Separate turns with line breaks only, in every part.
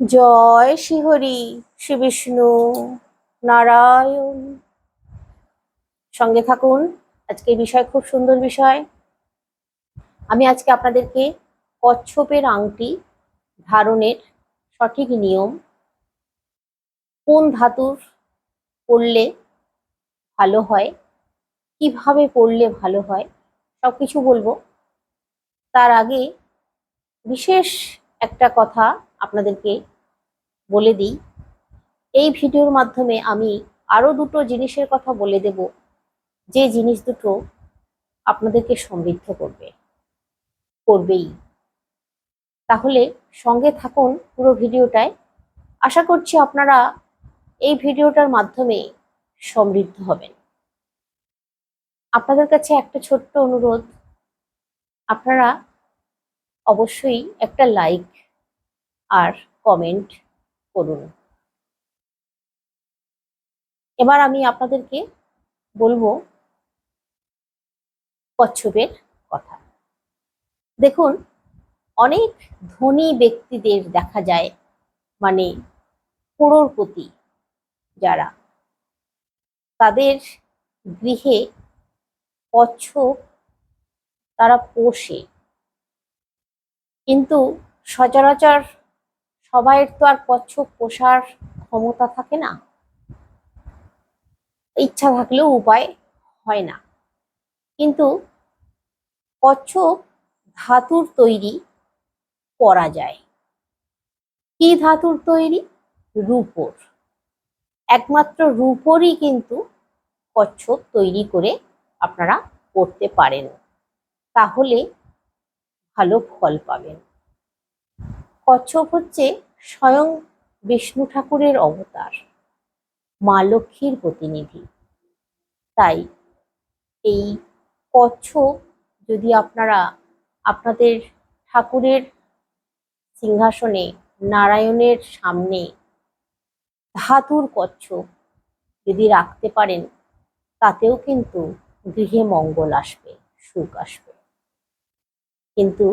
জয় শ্রীহরি শ্রী বিষ্ণু নারায়ণ। সঙ্গে থাকুন, আজকে বিষয় খুব সুন্দর বিষয়। আমি আজকে আপনাদেরকে কচ্ছপের আংটি ধারণের সঠিক নিয়ম, কোন ধাতুর পড়লে ভালো হয়, কীভাবে পড়লে ভালো হয় সব কিছু বলব। তার আগে বিশেষ একটা কথা আপনাদেরকে বলে দিই। এই ভিডিওর মাধ্যমে আমি আরও দুটো জিনিসের কথা বলে দেব। যে জিনিস দুটো আপনাদেরকে সমৃদ্ধ করবে, করবেই। তাহলে সঙ্গে থাকুন পুরো ভিডিওটায়। আশা করছি আপনারা এই ভিডিওটার মাধ্যমে সমৃদ্ধ হবেন। আপনাদের কাছে একটা ছোট্ট অনুরোধ, আপনারা অবশ্যই একটা লাইক আর কমেন্ট করুন। এবার আমি আপনাদেরকে বলব কচ্ছপের কথা। দেখুন, অনেক ধনী ব্যক্তিদের দেখা যায় মানে করোড়পতি যারা, তাদের গৃহে কচ্ছপ তারা পোষে। কিন্তু সচরাচর সবাইয়ের তো আর কচ্ছপ পোষার ক্ষমতা থাকে না। ইচ্ছা থাকলেও উপায় হয় না। কিন্তু কচ্ছপ ধাতুর তৈরি করা যায়। কি ধাতুর তৈরি? রূপোর। একমাত্র রূপোরই কিন্তু কচ্ছপ তৈরি করে আপনারা করতে পারেন। তাহলে ভালো ফল পাবেন। কচ্ছপ হচ্ছে স্বয়ং বিষ্ণু ঠাকুরের অবতার, মা লক্ষ্মীর প্রতিনিধি। তাই এই কচ্ছপ যদি আপনারা আপনাদের ঠাকুরের সিংহাসনে নারায়ণের সামনে ধাতুর কচ্ছপ যদি রাখতে পারেন, তাতেও কিন্তু গৃহে মঙ্গল আসবে, সুখ আসবে। কিন্তু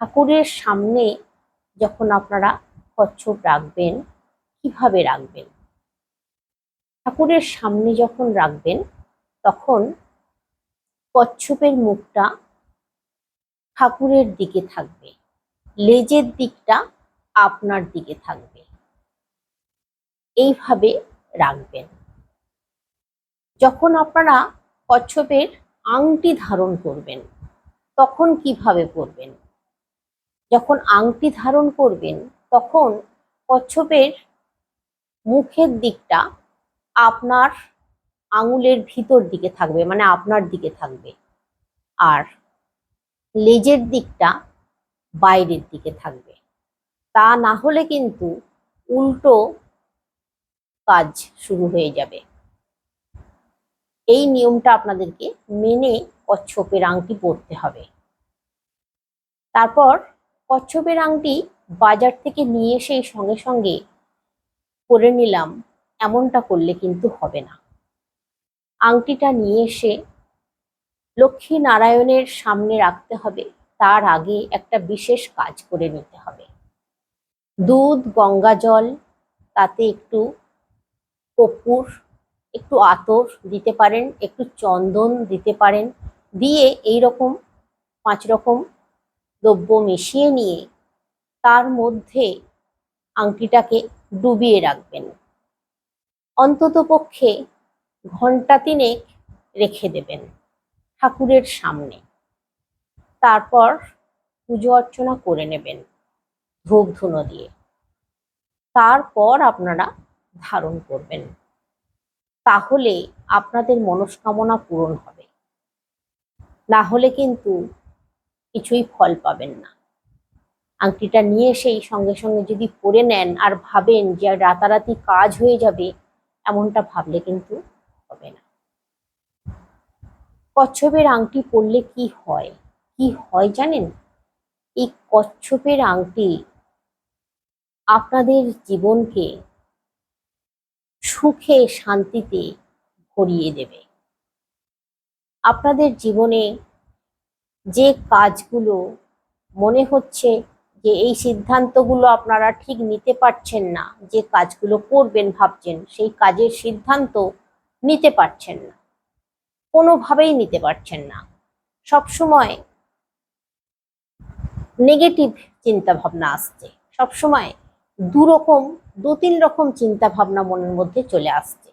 ঠাকুরের সামনে যখন আপনারা কচ্ছপ রাখবেন, কীভাবে রাখবেন? ঠাকুরের সামনে যখন রাখবেন, তখন কচ্ছপের মুখটা ঠাকুরের দিকে থাকবে। লেজের দিকটা আপনার দিকে থাকবে। এইভাবে রাখবেন। যখন আপনারা কচ্ছপের আংটি ধারণ করবেন, তখন কীভাবে করবেন? যখন আংটি ধারণ করবেন, তখন কচ্ছপের মুখের দিকটা আপনার আঙুলের ভিতর দিকে থাকবে মানে আপনার দিকে থাকবে। আর লেজের দিকটা বাইরের দিকে থাকবে। তা না হলে কিন্তু উল্টো কাজ শুরু হয়ে যাবে। এই নিয়মটা আপনাদেরকে মেনে কচ্ছপের আংটি পরতে হবে। তারপর কচ্ছপের আংটি বাজার থেকে নিয়ে এসেই সঙ্গে সঙ্গে করে নিলাম। এমনটা করলে কিন্তু হবে না। আংটিটা নিয়ে এসে লক্ষ্মী নারায়ণের সামনে রাখতে হবে। তার আগে একটা বিশেষ কাজ করে নিতে হবে। দুধ, গঙ্গা জল, তাতে একটু কপুর একটু আতর দিতে পারেন, একটু চন্দন দিতে পারেন। দিয়ে এই রকম পাঁচ রকম দ্রব্য মিশিয়ে নিয়ে তার মধ্যে আংটিটাকে ডুবিয়ে রাখবেন। অন্তত পক্ষে ঘণ্টা তিনেক রেখে দেবেন ঠাকুরের সামনে। তারপর পুজো অর্চনা করে নেবেন ধূপ ধুনো দিয়ে। তারপর আপনারা ধারণ করবেন। তাহলে আপনাদের মনস্কামনা পূরণ হবে। না হলে কিন্তু কিছুই ফল পাবেন না। আংটিটা নিয়ে সেই সঙ্গে সঙ্গে যদি পরে নেন আর ভাবেন যে রাতারাতি কাজ হয়ে যাবে, এমনটা ভাবলে কিন্তু হবে না। কচ্ছপের আংটি পরলে কি হয়? কি হয় জানেন? এই কচ্ছপের আংটি আপনাদের জীবনকে সুখে, শান্তিতে ভরিয়ে দেবে। আপনাদের জীবনে যে কাজগুলো মনে হচ্ছে যে এই সিদ্ধান্তগুলো আপনারা ঠিক নিতে পারছেন না, যে কাজগুলো করবেন ভাবছেন, সেই কাজের সিদ্ধান্ত নিতে পারছেন না, কোনোভাবেই নিতে পারছেন না। সবসময় নেগেটিভ চিন্তা ভাবনা আসছে, সবসময় দু রকম দু তিন রকম চিন্তা ভাবনা মনের মধ্যে চলে আসছে।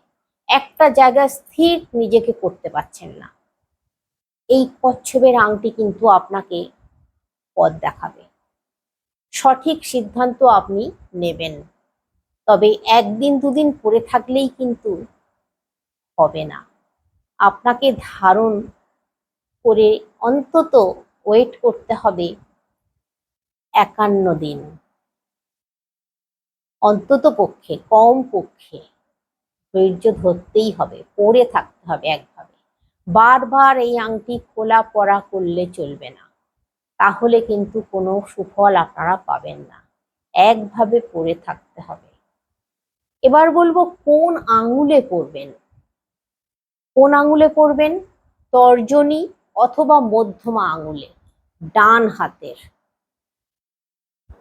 একটা জায়গায় স্থির নিজেকে করতে পারছেন না। এই কচ্ছপের আংটি কিন্তু আপনাকে পথ দেখাবে। সঠিক সিদ্ধান্ত আপনি নেবেন। তবে একদিন দুদিন পরে থাকলেই কিন্তু হবে না। আপনাকে ধারণ করে অন্তত ওয়েট করতে হবে একান্ন দিন। অন্তত পক্ষে, কম পক্ষে ধৈর্য ধরতেই হবে, পড়ে থাকতে হবে একভাবে। বারবার এই আংটি খোলা পড়া করলে চলবে না। তাহলে কিন্তু কোনো সুফল আপনারা পাবেন না। একভাবে পরে থাকতে হবে। এবার বলব কোন আঙুলে পরবেন? কোন আঙুলে পরবেন? তর্জনী অথবা মধ্যমা আঙুলে, ডান হাতের।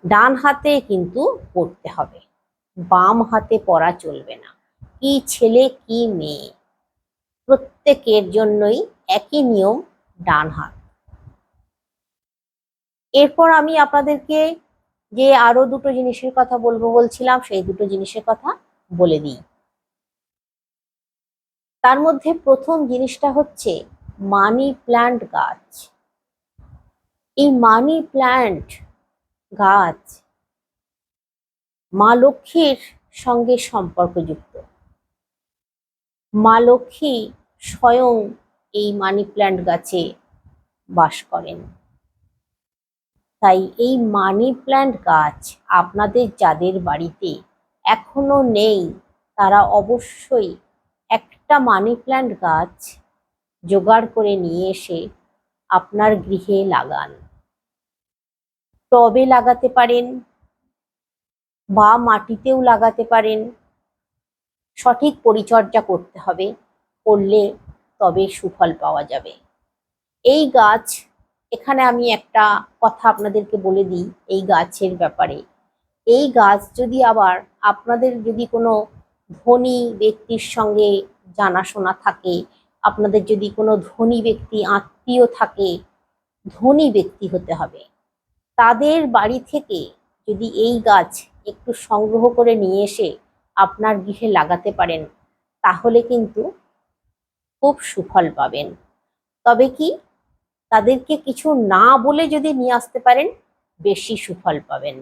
ডান হাতে কিন্তু পড়তে হবে। বাম হাতে পড়া চলবে না। কি ছেলে, কি মেয়ে? প্রত্যেকের জন্যই একই নিয়ম ডান হাত। এরপর আমি আপনাদেরকে যে আরও দুটো জিনিসের কথা বলব বলছিলাম, সেই দুটো জিনিসের কথা বলে দিই। তার মধ্যে প্রথম জিনিসটা হচ্ছে মানি প্ল্যান্ট গাছ। এই মানি প্ল্যান্ট গাছ মা লক্ষ্মীর সঙ্গে সম্পর্কযুক্ত। মা লক্ষ্মী স্বয়ং এই মানি প্ল্যান্ট গাছে বাস করেন। তাই এই মানি প্ল্যান্ট গাছ আপনাদের যাদের বাড়িতে এখনও নেই, তারা অবশ্যই একটা মানি প্ল্যান্ট গাছ জোগাড় করে নিয়ে এসে আপনার গৃহে লাগান। টবে লাগাতে পারেন বা মাটিতেও লাগাতে পারেন। সঠিক পরিচর্যা করতে হবে, করলে তবে সুফল পাওয়া যাবে। এই গাছ, এখানে আমি একটা কথা আপনাদেরকে বলে দিই এই গাছের ব্যাপারে। এই গাছ যদি আবার আপনাদের যদি কোনো ধনী ব্যক্তির সঙ্গে জানাশোনা থাকে, আপনাদের যদি কোনো ধনী ব্যক্তি, আত্মীয় থাকে, ধনী ব্যক্তি হতে হবে। তাদের বাড়ি থেকে যদি এই গাছ একটু সংগ্রহ করে নিয়ে এসে আপনার গৃহে লাগাতে পারেন, তাহলে কিন্তু খুব সুফল পাবেন। তবে কি তাদেরকে কিছু না বলে যদি নিয়ে আসতে পারেন, বেশি সুফল পাবেন।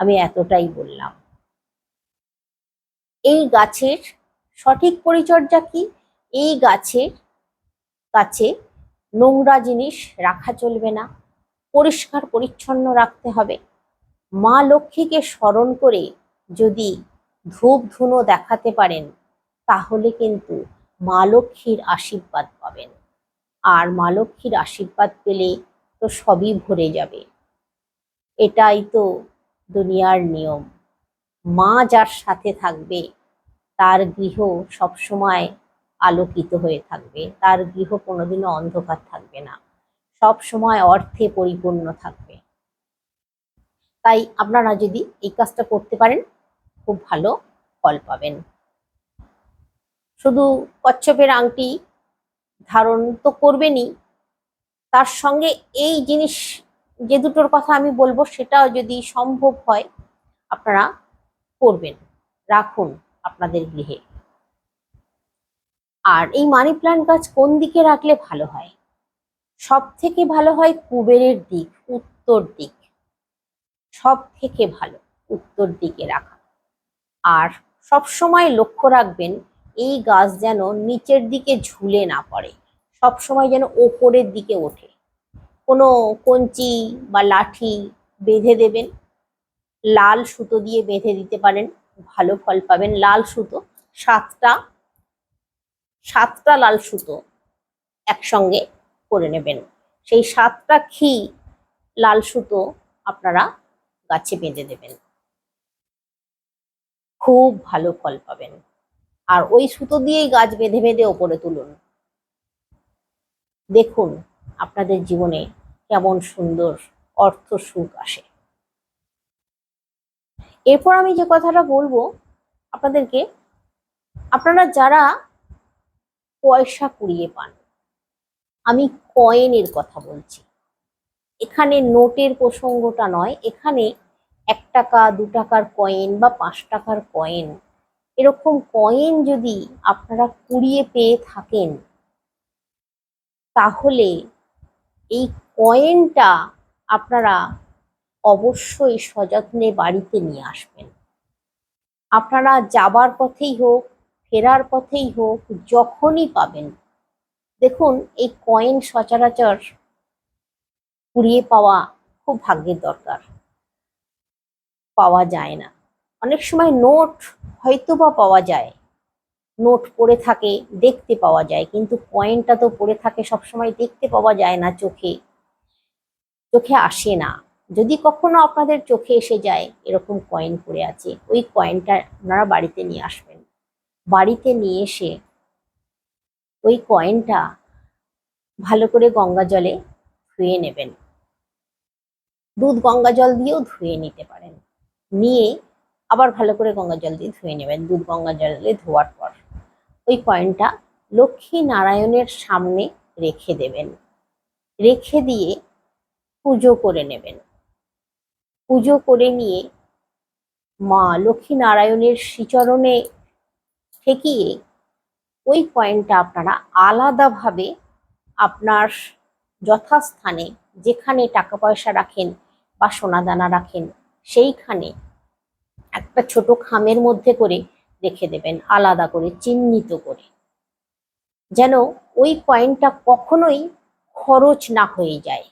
আমি এতটাই বললাম। এই গাছের সঠিক পরিচর্যা কি? এই গাছের কাছে নোংরা জিনিস রাখা চলবে না পরিষ্কার পরিচ্ছন্ন রাখতে হবে। মা লক্ষ্মীকে স্মরণ করে যদি ধূপ ধুনো দেখাতে পারেন, তাহলে কিন্তু মা লক্ষ্মীর আশীর্বাদ পাবেন। আর মা লক্ষ্মীর আশীর্বাদ পেলে তো সবই ভরে যাবে। এটাই তো দুনিয়ার নিয়ম। মা যার সাথে থাকবে, তার গৃহ সবসময় আলোকিত হয়ে থাকবে, তার গৃহ কোনোদিনও অন্ধকার থাকবে না সব সময় অর্থে পরিপূর্ণ থাকবে। তাই আপনারা যদি এই কাজটা করতে পারেন খুব ভালো ফল পাবেন। শুধু কচ্ছপের আংটি ধারণ তো করবেনই। তার সঙ্গে এই জিনিস, যে দুটোর কথা আমি বলব, সেটাও যদি সম্ভব হয়, আপনারা করবেন। রাখুন আপনাদের গৃহে। আর এই মানি প্লান্ট গাছ কোন দিকে রাখলে ভালো হয়? সব থেকে ভালো হয় কুবেরের দিক, উত্তর দিক। সব থেকে ভালো, উত্তর দিকে রাখা। আর সব সময় লক্ষ্য রাখবেন, এই গাছ যেন নিচের দিকে ঝুলে না পড়ে। সব সময় যেন ওপরের দিকে ওঠে। কোনো কঞ্চি বা লাঠি বেঁধে দেবেন। লাল সুতো দিয়ে বেঁধে দিতে পারেন, ভালো ফল পাবেন। লাল সুতো, সাতটা সাতটা লাল সুতো একসঙ্গে করে নেবেন। সেই সাতটা খি লাল সুতো আপনারা গাছে বেঁধে দেবেন। খুব ভালো ফল পাবেন। আর ওই সুতো দিয়েই গাছ বেঁধে বেঁধে ওপরে তুলুন। দেখুন আপনাদের জীবনে কেমন সুন্দর অর্থ সুখ আসে। এরপর আমি যে কথাটা বলব আপনাদেরকে, আপনারা যারা পয়সা কুড়িয়ে পান, আমি কয়েনের কথা বলছি। এখানে নোটের প্রসঙ্গটা নয়, এখানে এক টাকা, দু টাকার কয়েন বা পাঁচ টাকার কয়েন এরকম কয়েন যদি আপনারা কুড়িয়ে পেয়ে থাকেন, তাহলে এই কয়েনটা আপনারা অবশ্যই সযত্নে বাড়িতে নিয়ে আসবেন। আপনারা যাবার পথেই হোক, ফেরার পথেই হোক, যখনই পাবেন। দেখুন, এই কয়েন সচরাচর কুড়িয়ে পাওয়া খুব ভাগ্যের দরকার। পাওয়া যায় না। অনেক সময় নোট হয়তো বা পাওয়া যায়। নোট পড়ে থাকে, দেখতে পাওয়া যায়, কিন্তু কয়েনটা তো পড়ে থাকে সবসময় দেখতে পাওয়া যায় না চোখে। চোখে আসে না। যদি কখনো আপনাদের চোখে এসে যায় এরকম কয়েন পড়ে আছে, ওই কয়েনটা আপনারা বাড়িতে নিয়ে আসবেন। বাড়িতে নিয়ে এসে ওই কয়েনটা ভালো করে গঙ্গা জলে ধুয়ে নেবেন। দুধ গঙ্গা জল দিয়েও ধুয়ে নিতে পারেন। নিয়ে আবার ভালো করে গঙ্গা জল দিয়ে ধুয়ে নেবেন, দুধ গঙ্গা জলে ধোয়ার পর। ওই কয়েনটা লক্ষ্মী নারায়ণের সামনে রেখে দেবেন। রেখে দিয়ে পুজো করে নেবেন। পুজো করে নিয়ে মা লক্ষ্মী নারায়ণের শ্রীচরণে ঠেকিয়ে ওই কয়েনটা আপনারা আলাদাভাবে আপনার যথাস্থানে যেখানে টাকা পয়সা রাখেন বা সোনাদানা রাখেন সেইখানে একটা ছোট খামের মধ্যে করে রেখে দেবেন, আলাদা করে, চিহ্নিত করে। যেন ওই কয়েনটা কখনোই খরচ না হয়ে যায়,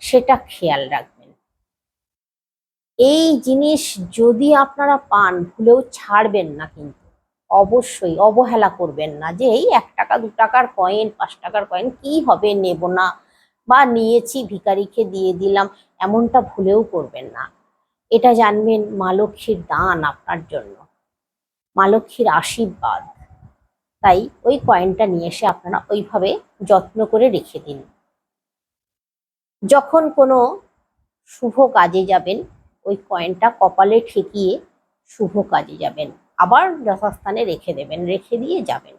সেটা খেয়াল রাখবেন। এই জিনিস যদি আপনারা পান, ভুলেও ছাড়বেন না কিন্তু। অবশ্যই অবহেলা করবেন না যে, এই এক টাকা, দু টাকার কয়েন, পাঁচ টাকার কয়েন, কি হবে? নেব না। বা, নিয়েছি ভিকারিকে দিয়ে দিলাম। এমনটা ভুলেও করবেন না। এটা জানবেন মা লক্ষ্মীর দান আপনার জন্য। মা লক্ষ্মীর আশীর্বাদ। তাই ওই কয়েনটা নিয়ে এসে আপনারা ওইভাবে যত্ন করে রেখে দিন। যখন কোনো শুভ কাজে যাবেন, ওই কয়েনটা কপালে ঠেকিয়ে শুভ কাজে যাবেন। আবার যথাস্থানে রেখে দেবেন, রেখে দিয়ে যাবেন।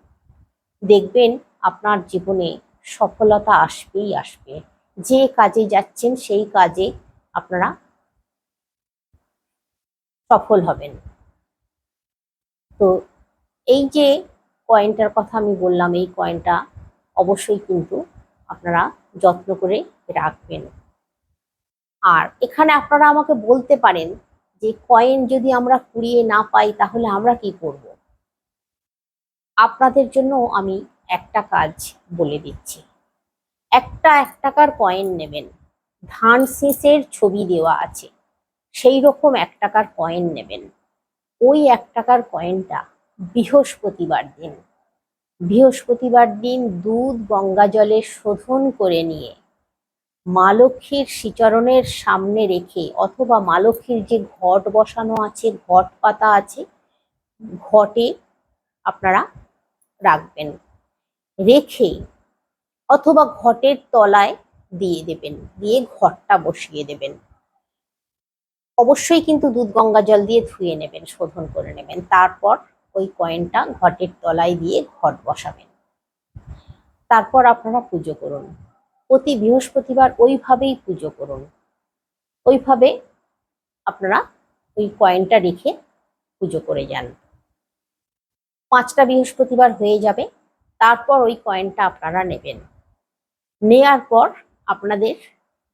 দেখবেন আপনার জীবনে সফলতা আসবেই আসবে। যে কাজে যাচ্ছেন, সেই কাজে আপনারা সফল হবেন। তো এই যে কয়েনটার কথা আমি বললাম, এই কয়েনটা অবশ্যই কিন্তু আপনারা যত্ন করে রাখবেন। আর এখানে আপনারা আমাকে বলতে পারেন যে কয়েন যদি আমরা কুড়িয়ে না পাই, তাহলে আমরা কি করব? আপনাদের জন্য আমি একটা কাজ বলে দিচ্ছি। একটা, এক টাকার কয়েন নেবেন। ধান শেষের ছবি দেওয়া আছে। সেই রকম এক টাকার কয়েন নেবেন। ওই এক টাকার কয়েনটা বৃহস্পতিবার দিন। বৃহস্পতিবার দিন দুধ গঙ্গা জলে শোধন করে নিয়ে মা লক্ষ্মীর শ্রীচরণের সামনে রেখে অথবা মা লক্ষ্মীর যে ঘট বসানো আছে, ঘট পাতা আছে, ঘটে আপনারা রাখবেন। রেখে অথবা ঘটের তলায় দিয়ে দেবেন, দিয়ে ঘরটা বসিয়ে দেবেন। অবশ্যই কিন্তু দুধ গঙ্গা জল দিয়ে ধুয়ে নেবেন, শোধন করে নেবেন। তারপর ওই কয়েনটা ঘটের তলায় দিয়ে ঘট বসাবেন। তারপর আপনারা পুজো করুন। প্রতি বৃহস্পতিবার ওইভাবেই পুজো করুন। ওইভাবে আপনারা ওই কয়েনটা রেখে পুজো করে যান। পাঁচটা বৃহস্পতিবার হয়ে যাবে, তারপর ওই কয়েনটা আপনারা নেবেন। নেয়ার পর আপনাদের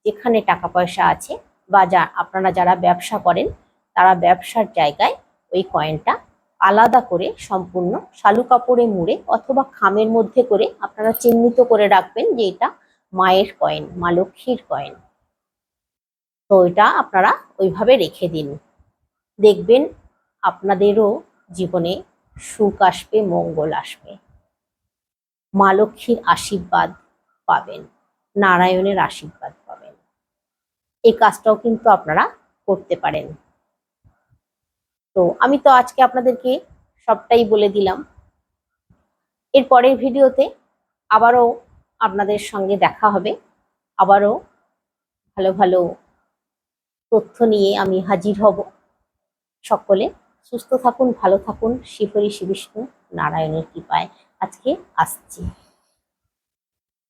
যেখানে টাকা পয়সা আছে বা যা, আপনারা যারা ব্যবসা করেন, তারা ব্যবসার জায়গায় ওই কয়েনটা আলাদা করে সম্পূর্ণ শালু কাপড়ে মুড়ে অথবা খামের মধ্যে করে আপনারা চিহ্নিত করে রাখবেন যে এটা মায়ের কয়েন মা লক্ষ্মীর কয়েন তো এটা আপনারা ওইভাবে রেখে দিন। দেখবেন আপনাদেরও জীবনে সুখ আসবে, মঙ্গল আসবে। মা লক্ষ্মীর আশীর্বাদ পাবেন, নারায়ণের আশীর্বাদ এই কাজটাও কিন্তু আপনারা করতে পারেন। তো আমি তো আজকে আপনাদেরকে সবটাই বলে দিলাম। এর পরের ভিডিওতে আবারও আপনাদের সঙ্গে দেখা হবে। আবারও ভালো ভালো তথ্য নিয়ে আমি হাজির হব। সকলে সুস্থ থাকুন, ভালো থাকুন। শিহরি শিবিষ্ণু নারায়ণের কৃপায় আজকে আসছি।